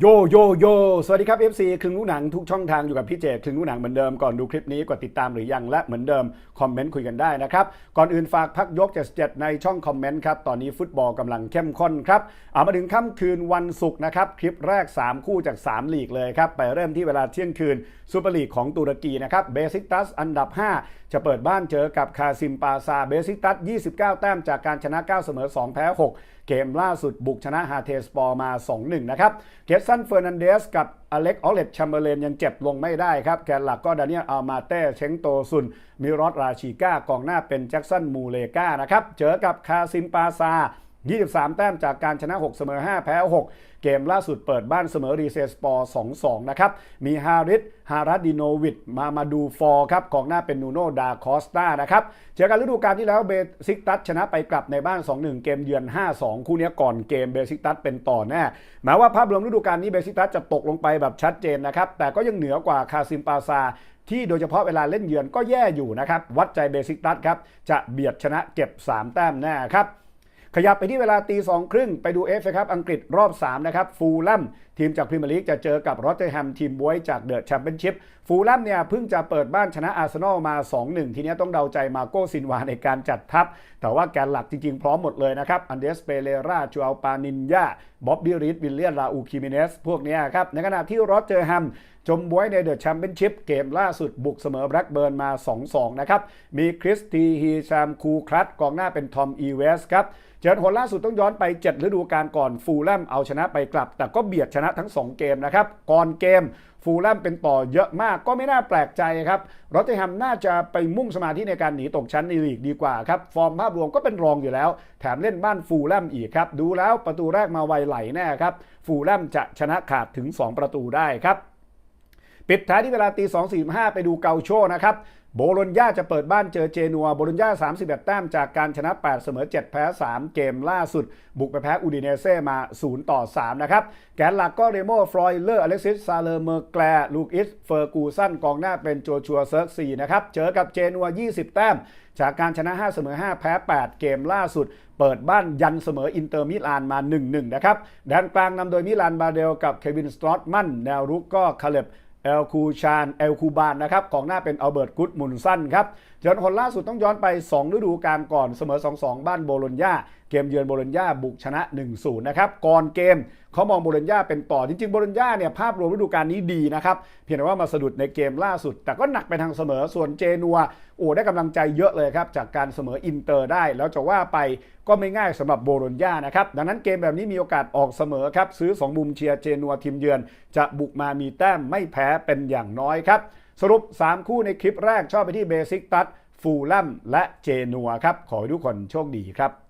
โยโยโย สวัสดีครับ FC ครึ่งรู้หนังทุกช่องทางอยู่กับพี่เจครึ่งรู้หนังเหมือนเดิมก่อนดูคลิปนี้กดติดตามหรือยังและเหมือนเดิม คอมเมนต์คุยกันได้นะครับ ก่อนอื่นฝากพักยก77ในช่องคอมเมนต์ครับ ตอนนี้ฟุตบอลกำลังเข้มข้นครับเอามาถึงค่ำคืนวันศุกร์นะครับ คลิปแรก 3 คู่จาก 3 ลีกเลยครับ ไปเริ่มที่เวลาเที่ยงคืนซูเปอร์ลีกของตุรกีนะครับเบซิกตัสอันดับ 5 จะเปิดบ้านเจอกับคาซิมปาซาเบซิกตัส29 แต้มจากการชนะ 9 เสมอ 2 แพ้ 6 เกมล่าสุดบุกชนะฮาเทสปอร์มา 2-1 นะครับเกสซันเฟอร์นันเดสกับอเล็กออเลตชัมเบอร์เลนยังเจ็บลงไม่ได้ครับ แกนหลักก็ดานิเอลอัลมาเต้เชงโตซุน มิรอสราชิก้ากองหน้าเป็นแจ็คสันมูเลกานะครับ เจอกับคาซิมปาซา 23 แต้มจากการชนะ 6 เสมอ 5 แพ้ 6 เกมล่าสุดเปิดบ้านเสมอรีเซสปอร์ 2-2 นะครับ มีฮาริสฮารัดดิโนวิดมามาดูฟอร์ครับกองหน้าเป็นนูโนดาคอสตานะครับเจอกันฤดูกาลที่แล้วเบซิกตัสชนะไปกลับในบ้าน 2-1 เกมเยือน 5-2 คู่นี้ก่อนเกมเบซิกตัสเป็นต่อแน่แม้ว่าภาพรวมฤดูกาลนี้เบซิกตัสจะตกลงไปแบบชัดเจนนะครับแต่ก็ยังเหนือกว่าคาซิมปาซาที่โดยเฉพาะเวลาเล่นเยือนก็แย่อยู่นะครับ วัดใจเบซิกตัสครับ จะเบียดชนะเก็บ 3 แต้มแน่ครับ ขยับไปที่เวลาตีสองครึ่งไปดูเอฟครับอังกฤษรอบ 3 นะครับ ฟูลแลมทีมจากพรีเมียร์ลีกจะเจอกับรอตเตอร์แฮมทีมบวยจากเดอะแชมเปี้ยนชิพฟูลแลมเนี่ยเพิ่งจะเปิดบ้านชนะอาร์เซนอลมา 2-1 ทีนี้ต้องเดาใจมาโก้ซินวาในการจัดทัพ แต่ว่าแกนหลักจริงๆ พร้อมหมดเลยนะครับ อันเดสเปเรราจูอัลปานินยาบ๊อบบี้รีดวิลเลียนราอูคิมิเนสพวกเนี้ยครับ ในขณะที่รอตเตอร์แฮมจมบวยในเดอะแชมเปี้ยนชิพเกมล่าสุดบุกเสมอแบล็กเบิร์นมา 2-2 นะครับ มีคริสตีฮีชามคูครัตกองหน้าเป็นทอมอีเวสครับเจอผลล่าสุดต้องย้อนไป 7 ฤดูกาลก่อนฟูลแลมเอาชนะไปกลับ แต่ก็เบียดชนะทั้ง 2 เกมนะครับ ก่อนเกมฟูลแลมเป็นต่อเยอะมากก็ไม่น่าแปลกใจครับรอตเตอร์แฮมน่าจะไปมุ่งสมาธิในการหนีตกชั้นในลีกดีกว่าครับ ฟอร์มภาพรวมก็เป็นรองอยู่แล้ว แถมเล่นบ้านฟูลแลมอีกครับ ดูแล้วประตูแรกมาไวไหลแน่ครับ ฟูลแลมจะชนะขาดถึง 2 ประตูได้ครับ ปิดท้ายที่เวลาตี2 4 5 ไปดูเกาโชนะครับโบโลญญาจะเปิดบ้านเจอเจนัว โบโลญญา31 แต้มจากการชนะ 8 เสมอ 7 แพ้ 3 เกมล่าสุด บุกไปแพ้อูดิเนเซ่มา 0 ต่อ 3 นะครับ แกนหลักก็เรโมฟรอยเลอร์ อเล็กซิส ซาเลอร์เมอร์แกลลูกอิส เฟอร์กูสัน กองหน้าเป็นโจชัวเซิร์ก4นะครับ เจอกับเจนัว 20 แต้ม จากการชนะ 5 เสมอ 5 แพ้ 8 เกมล่าสุด เปิดบ้านยันเสมออินเตอร์มิลานมา 1-1 นะครับแดนกลางนำโดยมิลานบาเดลกับเควินสตรอตมันแนวรุกก็คาเลบ เอลคูชานเอลคูบานนะครับของหน้าเป็นอัลเบิร์ตกุตมุนสันครับเจอคนล่าสุดต้องย้อนไป 2 ฤดูกาลก่อนเสมอ 2-2 บ้านโบโลญญา เกมเยือนโบลญญาบุกชนะ 1-0 นะครับ ก่อนเกมเขามองโบลญญาเป็นต่อ จริงๆโบลญญาเนี่ยภาพรวมฤดูกาลนี้ดีนะครับ เพียงแต่ว่ามาสะดุดในเกมล่าสุด แต่ก็หนักไปทางเสมอ ส่วนเจนัว โอ้ได้กำลังใจเยอะเลยครับ จากการเสมออินเตอร์ได้ แล้วจะว่าไปก็ไม่ง่ายสำหรับโบลญญานะครับ ดังนั้นเกมแบบนี้มีโอกาสออกเสมอครับ ซื้อ 2 มุมเชียร์เจนัวทีมเยือน จะบุกมามีแต้มไม่แพ้เป็นอย่างน้อยครับ สรุป 3 คู่ในคลิปแรกชอบไปที่เบซิกตัสฟูลแลมและเจนัวครับ ขอให้ทุกคนโชคดีครับ